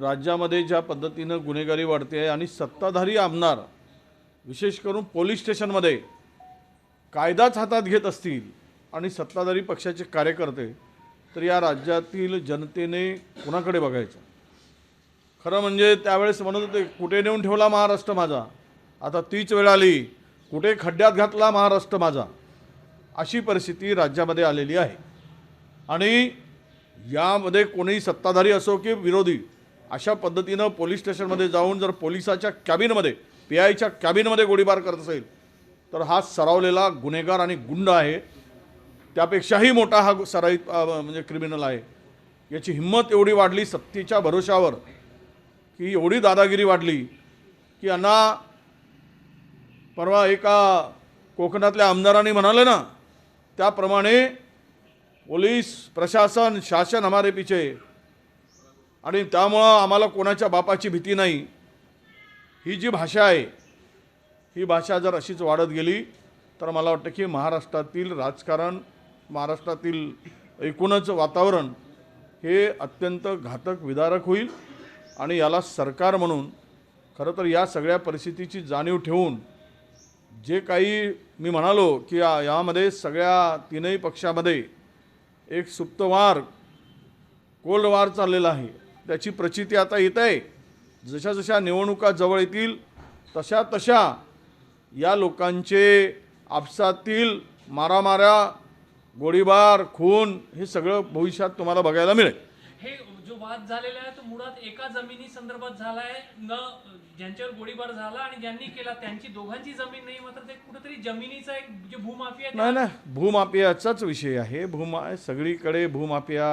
राज्यामध्ये ज्या पद्धतीनं गुन्हेगारी वाढते आहे आणि सत्ताधारी आमदार विशेष करून पोलीस स्टेशनमध्ये कायदाच हातात घेत असतील आणि सत्ताधारी पक्षाचे कार्यकर्ते तर या राज्यातील जनतेने कुणाकडे बघायचं? खरं म्हणजे त्यावेळेस म्हणत होते कुठे नेऊन ठेवला महाराष्ट्र माझा? आता तीच वेळ आली. कुठे खड्ड्यात घातला महाराष्ट्र माझा? अशी परिस्थिती राज्यामध्ये आलेली आहे. आणि यामध्ये कोणीही सत्ताधारी असो की विरोधी अशा पद्धतीनं पोलीस स्टेशनमध्ये जाऊन जर पोलिसाच्या कॅबिनमध्ये पी आयच्या कॅबिनमध्ये गोळीबार करत असेल तर हा सरावलेला गुन्हेगार आणि गुंड आहे. त्यापेक्षाही मोठा हा सराईत म्हणजे क्रिमिनल आहे. याची हिंमत एवढी वाढली सत्तेच्या भरोशावर की एवढी दादागिरी वाढली की यांना परवा एका कोकणातल्या आमदारांनी म्हणाले ना त्याप्रमाणे पोलीस प्रशासन शासन हमारे पिछे आणि त्यामुळं आम्हाला कोणाच्या बापाची भीती नाही. ही जी भाषा आहे ही भाषा जर अशीच वाढत गेली तर मला वाटतं की महाराष्ट्रातील राजकारण महाराष्ट्रातील एकूणच वातावरण हे अत्यंत घातक विदारक होईल आणि याला सरकार म्हणून खरं तर या सगळ्या परिस्थितीची जाणीव ठेवून जे काही मी म्हणालो की या यामध्ये सगळ्या तीनही पक्षामध्ये एक सुप्तवार कोल्ड वार चाललेला आहे. त्याची प्रचिती आता येत आहे. जशा जशा निवडणुका जवळ येतील तशा तशा या लोकांचे आपसातील मारामाऱ्या गोळीबार खून हे सगळं भविष्यात तुम्हाला बघायला मिळेल. हे जो वाद झालेला आहे तो मुळात एका जमिनी संदर्भात झाला आहे न ज्यांच्यावर गोळीबार झाला आणि ज्यांनी केला त्यांची दोघांची जमीन नाही मात्र ते कुठेतरी जमिनीचा एक जे भूमाफिया नाही नाही भूमाफियाचाच विषय आहे. भूमा सगळीकडे भूमाफिया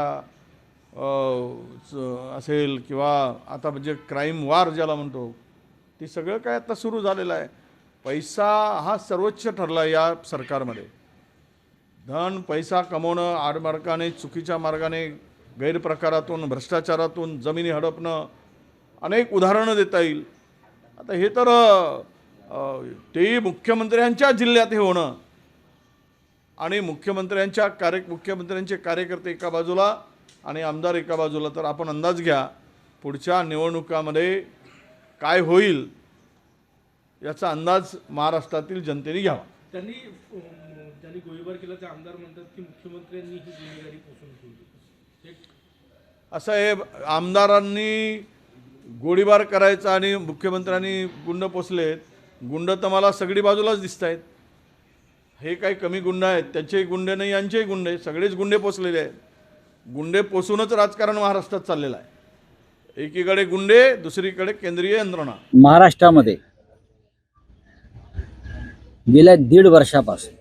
असेल किंवा आता म्हणजे क्राईम वार ज्याला म्हणतो ते सगळं काय आता सुरू झालेलं आहे. पैसा हा सर्वोच्च ठरला आहे या सरकारमध्ये. धन पैसा कमवणं आडमार्गाने चुकीच्या मार्गाने गैरप्रकारातून भ्रष्टाचारातून जमिनी हडपणं अनेक उदाहरणं देता येईल. आता हे तर तेही मुख्यमंत्र्यांच्या जिल्ह्यात हे होणं. आणि मुख्यमंत्र्यांच्या कार्य मुख्यमंत्र्यांचे कार्यकर्ते एका बाजूला आणि आमदार एका बाजूला तर आपण अंदाज घ्या पुढच्या निवडणुकामध्ये काय होईल याचा अंदाज महाराष्ट्रातील जनतेने घ्यावा. त्यांनी अं, ज्यांनी गोळीबार केला ते आमदार म्हणतात की मुख्यमंत्र्यांनी ही ठेवली. हे असं आहे आमदारांनी गोळीबार करायचा आणि मुख्यमंत्र्यांनी गुंड पोचलेत गुंड तर मला सगळी बाजूलाच दिसत आहेत हे काही कमी गुंड आहेत त्यांचेही गुंडे नाही यांचेही गुंडे सगळेच गुंडे पोचलेले आहेत. गुंडे पोसूनच राजकारण महाराष्ट्रात चाललेलं आहे. एकीकडे गुंडे दुसरीकडे केंद्रीय यंत्रणा. महाराष्ट्रामध्ये गेल्या दीड वर्षापासून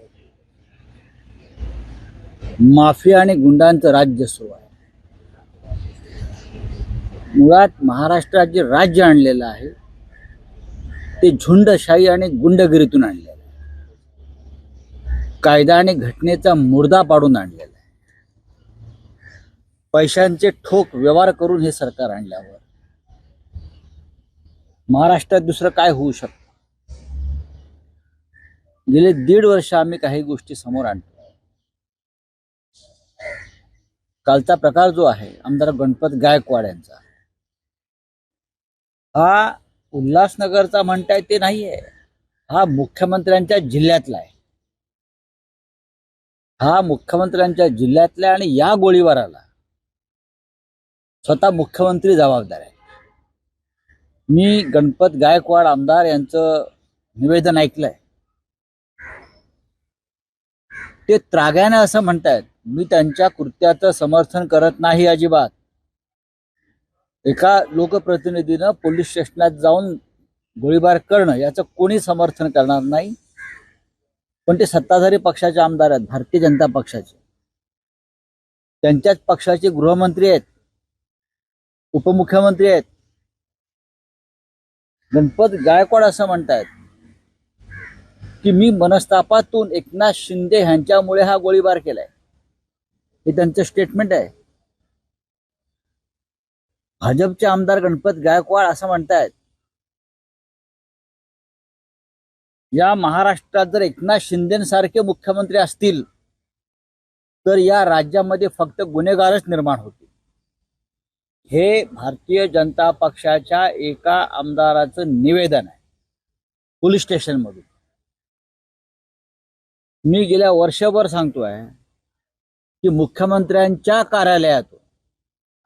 माफिया आणि गुंडांचं राज्य सुरू आहे. मुळात महाराष्ट्रात जे राज्य आणलेलं आहे ते झुंडशाही आणि गुंडगिरीतून आणलेलं आहे. कायदा आणि घटनेचा मुर्दा पाडून आणलेला आहे. पैशांचे ठोक व्यवहार करून हे सरकार आणल्यावर महाराष्ट्रात दुसरं काय होऊ शकतं? गेले दीड वर्ष आम्ही काही गोष्टी समोर आणतो. कालचा प्रकार जो आहे आमदार गणपत गायकवाड यांचा हा उल्हासनगरचा म्हणताय ते नाहीये. हा मुख्यमंत्र्यांच्या जिल्ह्यातला आहे. हा मुख्यमंत्र्यांच्या जिल्ह्यातला आहे आणि या गोळीबाराला स्वतः मुख्यमंत्री जबाबदार आहे. मी गणपत गायकवाड आमदार यांचं निवेदन ऐकलंय. ते त्रागाने असं म्हणतायत मी त्यांच्या कृत्याचं समर्थन करत नाही अजिबात. एका लोकप्रतिनिधीनं पोलीस स्टेशनात जाऊन गोळीबार करणं याचं कोणी समर्थन करणार नाही? पण ते सत्ताधारी पक्षाचे आमदार आहेत भारतीय जनता पक्षाचे. त्यांच्याच पक्षाचे गृहमंत्री आहेत. उपमुख्यमंत्री आहेत. गणपत गायकवाड असं म्हणतायत की मी मनस्तापातून एकनाथ शिंदे ह्यांच्यामुळे हा गोळीबार केलाय. हे त्यांचं स्टेटमेंट आहे. भाजपचे आमदार गणपत गायकवाड असं म्हणतायत या महाराष्ट्रात जर एकनाथ शिंदेसारखे मुख्यमंत्री असतील तर या राज्यामध्ये फक्त गुन्हेगारच निर्माण होतील. हे भारतीय जनता पक्षाच्या एका आमदाराचं निवेदन आहे. पोलीस स्टेशनमधून. मी गेल्या वर्षभर सांगतोय की मुख्यमंत्र्यांच्या कार्यालयातून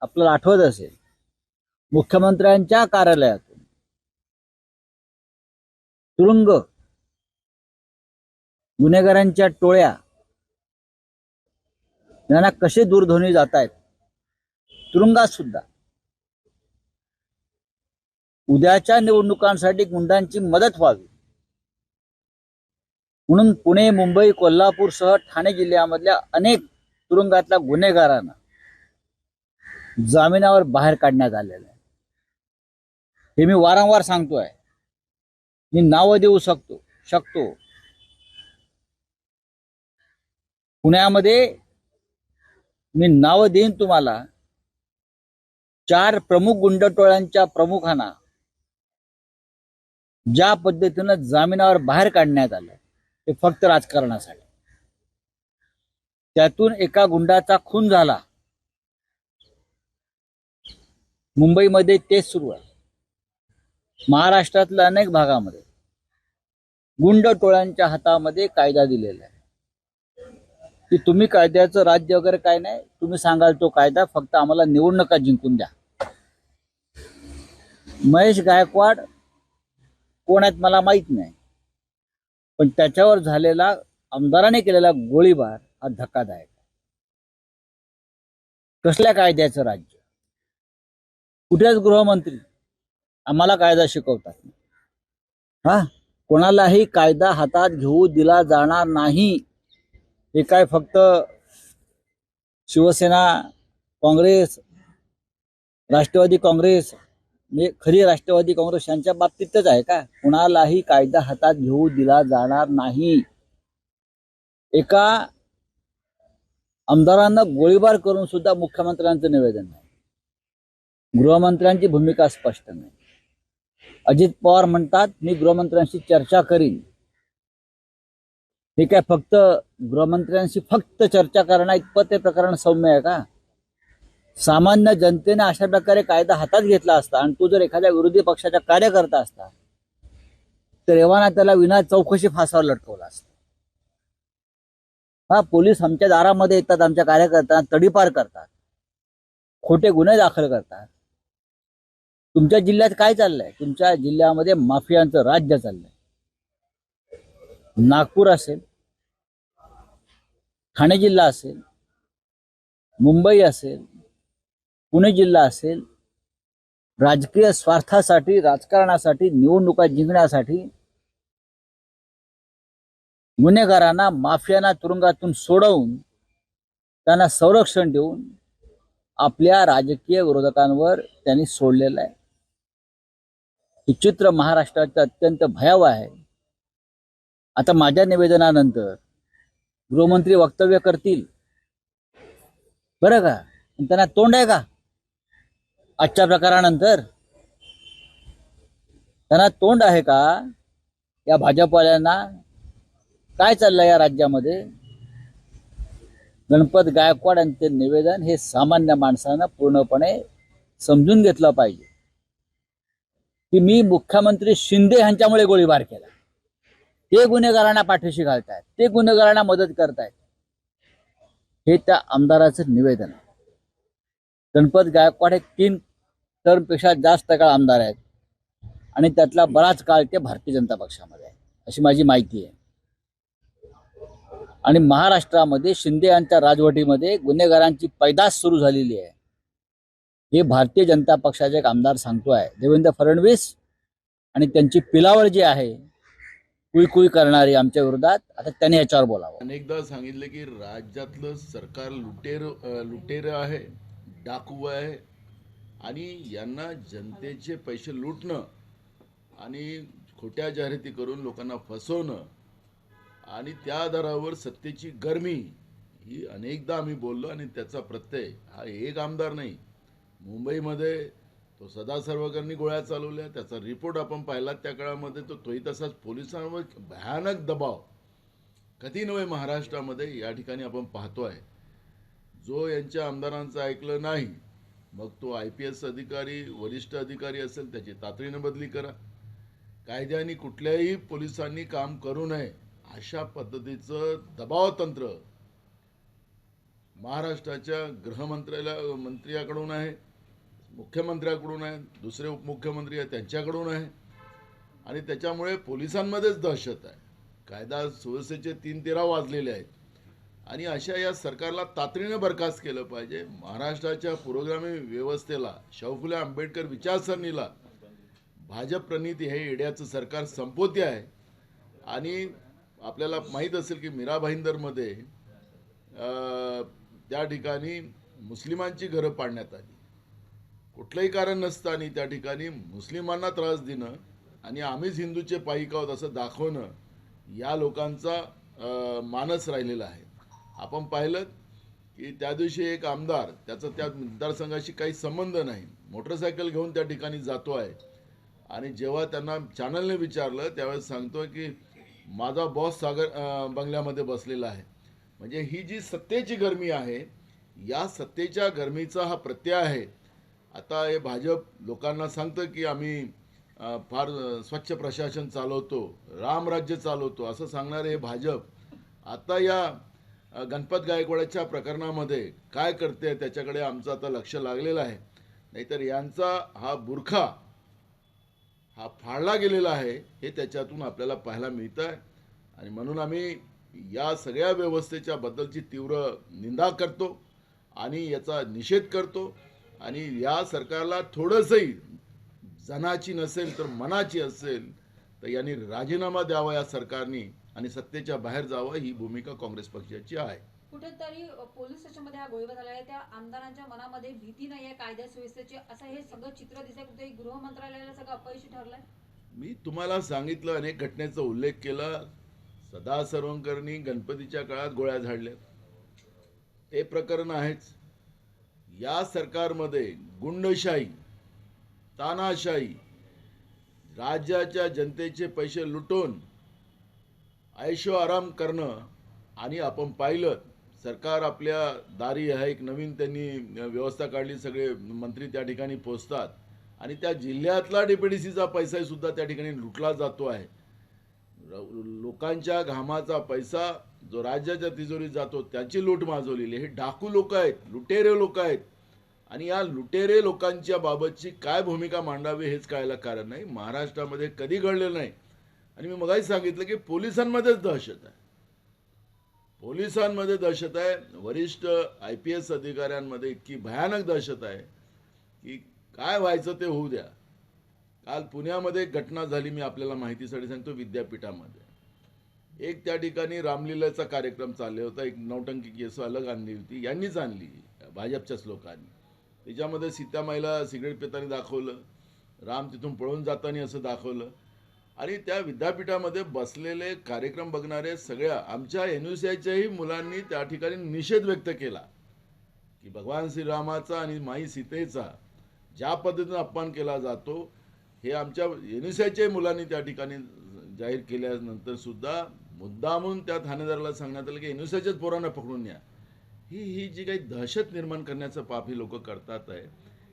आपल्याला आठवत असेल मुख्यमंत्र्यांच्या कार्यालयातून तुरुंग गुन्हेगारांच्या टोळ्या यांना कसे दूरध्वनी जात आहेत तुरुंगात सुद्धा उद्याच्या निवडणुकांसाठी गुंडांची मदत व्हावी. म्हणून पुणे मुंबई कोल्हापूरसह ठाणे जिल्ह्यामधल्या अनेक तुरुंगातल्या गुन्हेगारांना जामिनावर बाहेर काढण्यात आलेलं आहे. हे मी वारंवार सांगतोय. मी नावं देऊ शकतो शकतो. पुण्यामध्ये मी नावं देईन तुम्हाला. चार प्रमुख गुंडटोळ्यांच्या प्रमुखांना ज्या पद्धतीनं जामिनावर बाहेर काढण्यात आलं ते फक्त राजकारणासाठी. त्यातून एका गुंडाचा खून झाला. मुंबईमध्ये तेच सुरू आहे. महाराष्ट्रातल्या अनेक भागामध्ये गुंड टोळ्यांच्या हातामध्ये कायदा दिलेला आहे. की तुम्ही कायद्याचं राज्य वगैरे काय नाही तुम्ही सांगाल तो कायदा फक्त आम्हाला निवडणुका जिंकून द्या. महेश गायकवाड कोण आहेत मला माहीत नाही. पण त्याच्यावर झालेला आमदाराने केलेला गोळीबार हा धक्कादायक आहे. कसल्या कायद्याचं राज्य? कुठेच गृहमंत्री आम्हाला कायदा शिकवतात हा? कोणालाही कायदा हातात घेऊ दिला जाणार नाही. हे काय फक्त शिवसेना काँग्रेस राष्ट्रवादी काँग्रेस म्हणजे खरी राष्ट्रवादी काँग्रेस यांच्या बाबतीतच आहे का? कुणालाही कायदा हातात घेऊ दिला जाणार नाही. एका आमदारांना गोळीबार करून सुद्धा मुख्यमंत्र्यांचं निवेदन नाही. गृहमंत्र्यांची भूमिका स्पष्ट नाही. अजित पवार म्हणतात मी गृहमंत्र्यांशी चर्चा करीन. हे काय फक्त गृहमंत्र्यांशी फक्त चर्चा करणं इतपत ते प्रकरण सौम्य आहे का? सामान्य जनतेने अशा प्रकारे कायदा हातात घेतला असता आणि तो जर एखाद्या विरोधी पक्षाचा कार्यकर्ता असता तर एव्हाना त्याला विना चौकशी फासावर लटकवला असता. हा पोलीस आमच्या दारामध्ये येतात आमच्या कार्यकर्त्यांना तडीपार करतात खोटे गुन्हे दाखल करतात. तुमच्या जिल्ह्यात काय चाललंय? तुमच्या जिल्ह्यामध्ये माफियांचं राज्य चाललंय. नागपूर असेल ठाणे जिल्हा असेल मुंबई असेल पुणे जिल्हा असेल राजकीय स्वार्थासाठी राजकारणासाठी निवडणुका जिंकण्यासाठी गुन्हेगारांना माफियांना तुरुंगातून सोडवून त्यांना संरक्षण देऊन आपल्या राजकीय विरोधकांवर त्यांनी सोडलेलं आहे. हे चित्र महाराष्ट्राचं अत्यंत भयावह आहे. आता माझ्या निवेदनानंतर गृहमंत्री वक्तव्य करतील. बरं का? त्यांना तोंड आहे का? आजच्या प्रकारानंतर? त्यांना तोंड आहे का? या भाजपवाल्यांना काय चाललंय या राज्यामध्ये? गणपत गायकवाड यांचे निवेदन हे सामान्य माणसानं पूर्णपणे समजून घेतलं पाहिजे. की मी मुख्यमंत्री शिंदे यांच्यामुळे गोळीबार केला. ते गुन्हेगारांना पाठीशी घालतायत. ते गुन्हेगारांना मदत करतायत. हे त्या आमदाराचं निवेदन आहे. गणपत गायकवाड हे तीन टर्मपेक्षा जास्त काळ आमदार आहेत. आणि त्यातला बराच काळ ते भारतीय जनता पक्षामध्ये आहे अशी माझी माहिती आहे. आणि महाराष्ट्रामध्ये शिंदे यांच्या राजवटीमध्ये गुन्हेगारांची पैदास सुरू झालेली आहे. हे भारतीय जनता पक्षाचे एक आमदार सांगतो आहे देवेंद्र फडणवीस आणि त्यांची पिलावळ जी आहे कुई कुई करणारी आमच्या विरोधात आता त्यांनी याच्यावर बोलावं. अनेकदा सांगितलं की राज्यातलं सरकार लुटेर लुटेर आहे डाकू आहे आणि यांना जनतेचे पैसे लुटणं आणि खोट्या जाहिराती करून लोकांना फसवणं आणि त्या आधारावर सत्तेची गरमी ही अनेकदा आम्ही बोललो आणि त्याचा प्रत्यय हा एक आमदार नाही. मुंबईमध्ये तो सदा सर्वकरणी गोळ्या चालवल्या त्याचा रिपोर्ट आपण पाहिला त्या काळामध्ये तो तोही तसाच पोलिसांवर भयानक दबाव. कधी नव्हे महाराष्ट्रामध्ये या ठिकाणी आपण पाहतो आहे जो यांच्या आमदारांचं ऐकलं नाही मग तो आय पी एस अधिकारी वरिष्ठ अधिकारी असेल त्याची तातडीनं बदली करा. कायद्याने कुठल्याही पोलिसांनी काम करू नये अशा पद्धतीचं दबावतंत्र महाराष्ट्राच्या गृहमंत्र्याला मंत्र्याकडून आहे मुख्यमंत्र्याकडून आहे दुसरे उपमुख्यमंत्री आहेत त्यांच्याकडून आहे. आणि त्याच्यामुळे पोलिसांमध्येच दहशत आहे. कायदा सुव्यवस्थेचे तीन तेरा वाजलेले आहेत. आणि अशा या सरकारला तातडीनं बरखास्त केलं पाहिजे. महाराष्ट्राच्या पुरोगामी व्यवस्थेला शाहू फुले आंबेडकर विचारसरणीला भाजप प्रणित हे येड्याचं सरकार संपवते आहे. आणि आपल्याला माहीत असेल की मीरा भाईंदरमध्ये त्या ठिकाणी मुस्लिमांची घरं पाडण्यात आली. कुठलंही कारण नसताना त्या ठिकाणी मुस्लिमांना त्रास देणं आणि आम्हीच हिंदूचे पाईक आहोत असं दाखवणं या लोकांचा मानस राहिलेला आहे. आपण पाहिलं की त्या दिवशी एक आमदार त्याचा त्या मतदारसंघाशी काही संबंध नाही. मोटरसायकल घेऊन त्या ठिकाणी जातो आहे. आणि जेव्हा त्यांना चॅनलने विचारलं त्यावेळेस सांगतोय की माझा बॉस सागर बंगल्यामध्ये बसलेला आहे. म्हणजे ही जी सत्तेची गरमी आहे या सत्तेच्या गरमीचा हा प्रत्यय आहे. आता हे भाजप लोकांना सांगतं की आम्ही फार स्वच्छ प्रशासन चालवतो रामराज्य चालवतो असं सांगणारे हे भाजप आता या गणपत गायकवाडाच्या प्रकरणामध्ये काय करते त्याच्याकडे आमचं आता लक्ष लागलेलं आहे. नाहीतर यांचा हा बुरखा हा फाळला गेलेला आहे हे त्याच्यातून आपल्याला पाहायला मिळतं आहे आणि म्हणून आम्ही या सगळ्या व्यवस्थेच्या बद्दलची तीव्र निंदा करतो आणि याचा निषेध करतो. आणि या सरकारला थोडंसंही जनाची नसेल तर मनाची असेल तर यांनी राजीनामा द्यावा या सरकारने. आणि सत्तेच्या बाहेर जावं ही भूमिका काँग्रेस पक्षाची आहे. कुठेतरी पोलीस स्टेशनमध्ये हा गोळीबार झाला आहे. त्या आमदारांच्या मनामध्ये भीती नाही आहे कायदा सुव्यवस्थेची. असं हे सगळं चित्र दिसतंय. कुठेतरी गृह मंत्रालयाला सगळं अपयशी ठरलंय. मी तुम्हाला सांगितलं अनेक घटनेचा उल्लेख केला. सदा सर्वंकरनी गणपतीच्या काळात गोळ्या झाडल्या ते प्रकरण आहेच. या सरकारमध्ये गुंडशाही तानाशाही राज्याच्या जनतेचे पैसे लुटून ऐशो आराम करणं आणि आपण पाहिलं सरकार आपल्या दारी आहे एक नवीन त्यांनी व्यवस्था काढली सगळे मंत्री त्या ठिकाणी पोचतात आणि त्या जिल्ह्यातला डीपीडीसीचा पैसा सुद्धा त्या ठिकाणी लुटला जातो आहे. लोकांच्या घामाचा पैसा जो राज्याच्या तिजोरीत जातो त्याची लूट माजवलेली हे डाकू लोक आहेत लुटेरे लोक आहेत आणि या लुटेरे लोकांच्या बाबतची काय भूमिका मांडावी हेच कळायला कारण नाही. महाराष्ट्रामध्ये कधी घडलेलं नाही. आणि मी मगाही सांगितलं की पोलिसांमध्येच दहशत आहे. पोलिसांमध्ये दहशत आहे. वरिष्ठ आय पी एस अधिकाऱ्यांमध्ये इतकी भयानक दहशत आहे की काय व्हायचं ते होऊ द्या. काल पुण्यामध्ये एक घटना झाली मी आपल्याला माहितीसाठी सांगतो विद्यापीठामध्ये. एक त्या ठिकाणी रामलीलाचा कार्यक्रम चालला होता. एक नौटंकी केस अलग आणली होती. यांनीच आणली भाजपच्याच लोकांनी त्याच्यामध्ये सीतामाईला सिगरेट पिताने दाखवलं. राम तिथून पळून जाताना असं दाखवलं. आणि त्या विद्यापीठामध्ये बसलेले कार्यक्रम बघणारे सगळ्या आमच्या एन यू सी आयच्याही मुलांनी त्या ठिकाणी निषेध व्यक्त केला की भगवान श्रीरामाचा आणि माई सीतेचा ज्या पद्धतीनं अपमान केला जातो हे आमच्या एन यू सी आयच्याही मुलांनी त्या ठिकाणी जाहीर केल्यानंतर सुद्धा मुद्दामून त्या ठाणेदाराला सांगण्यात आलं की एन यू सी आयच्याच पोरांना पकडून न्या. ही ही जी काही दहशत निर्माण करण्याचं पाप ही लोक करतात आहे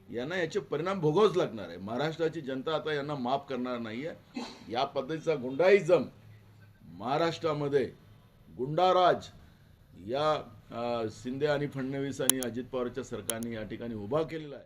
यांना याचे परिणाम भोगावच लागणार आहे. महाराष्ट्राची जनता आता यांना माफ करणार नाही आहे या पद्धतीचा गुंडाईजम महाराष्ट्रामध्ये गुंडाराज या शिंदे आणि फडणवीस आणि अजित पवारच्या सरकारने या ठिकाणी उभा केलेला आहे.